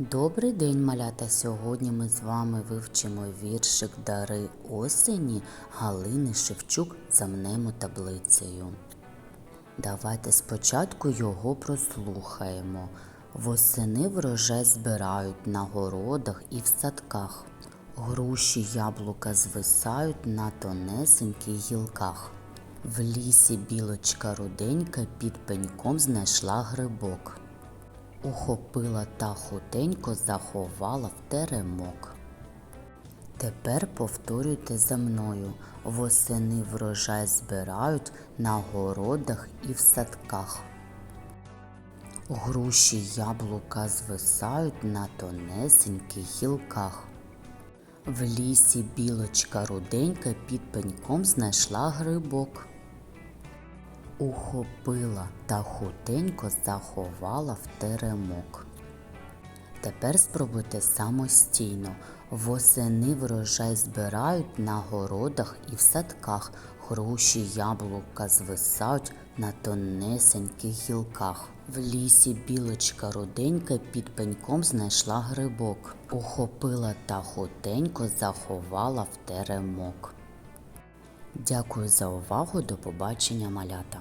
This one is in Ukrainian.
Добрий день, малята! Сьогодні ми з вами вивчимо віршик Дари осені Галини Шевчук замнемо таблицею. Давайте спочатку його прослухаємо. Восени врожай збирають на городах і в садках. Груші яблука звисають на тонесеньких гілках. В лісі білочка руденька під пеньком знайшла грибок. Ухопила та хутенько заховала в теремок. Тепер повторюйте за мною. Восени врожай збирають на городах і в садках. Груші яблука звисають на тонесеньких гілках. В лісі білочка руденька під пеньком знайшла грибок. Ухопила та хутенько заховала в теремок. Тепер спробуйте самостійно. Восени врожай збирають на городах і в садках. Груші яблука звисають на тонесеньких гілках. В лісі білочка руденька під пеньком знайшла грибок. Ухопила та хутенько заховала в теремок. Дякую за увагу. До побачення, малята.